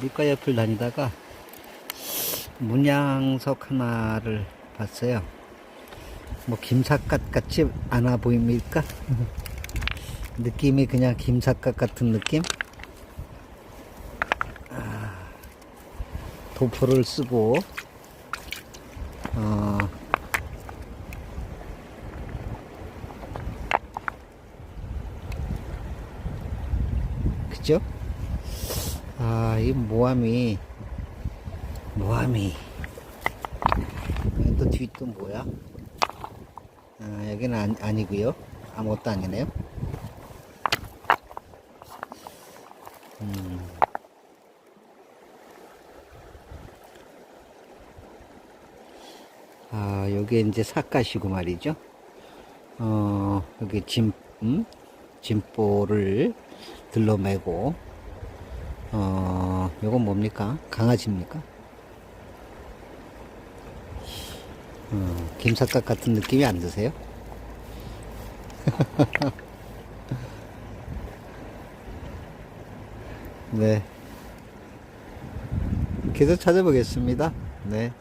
물가 옆을 다니다가 문양석 하나를 봤어요. 뭐 김삿갓 같이 않아 보입니까? 느낌이 그냥 김삿갓 같은 느낌? 아, 도포를 쓰고 어, 그죠? 아, 이 모함이, 모함이. 또 뒤 또 뭐야? 아, 여기는 아니, 아니고요 아무것도 아니네요. 음. 아, 여기 이제 삿갓이고 말이죠. 어, 여기 짐, 음? 짐보를 들러 매고, 어, 요건 뭡니까? 강아지입니까? 어, 김삿갓 같은 느낌이 안 드세요? 네. 계속 찾아보겠습니다. 네.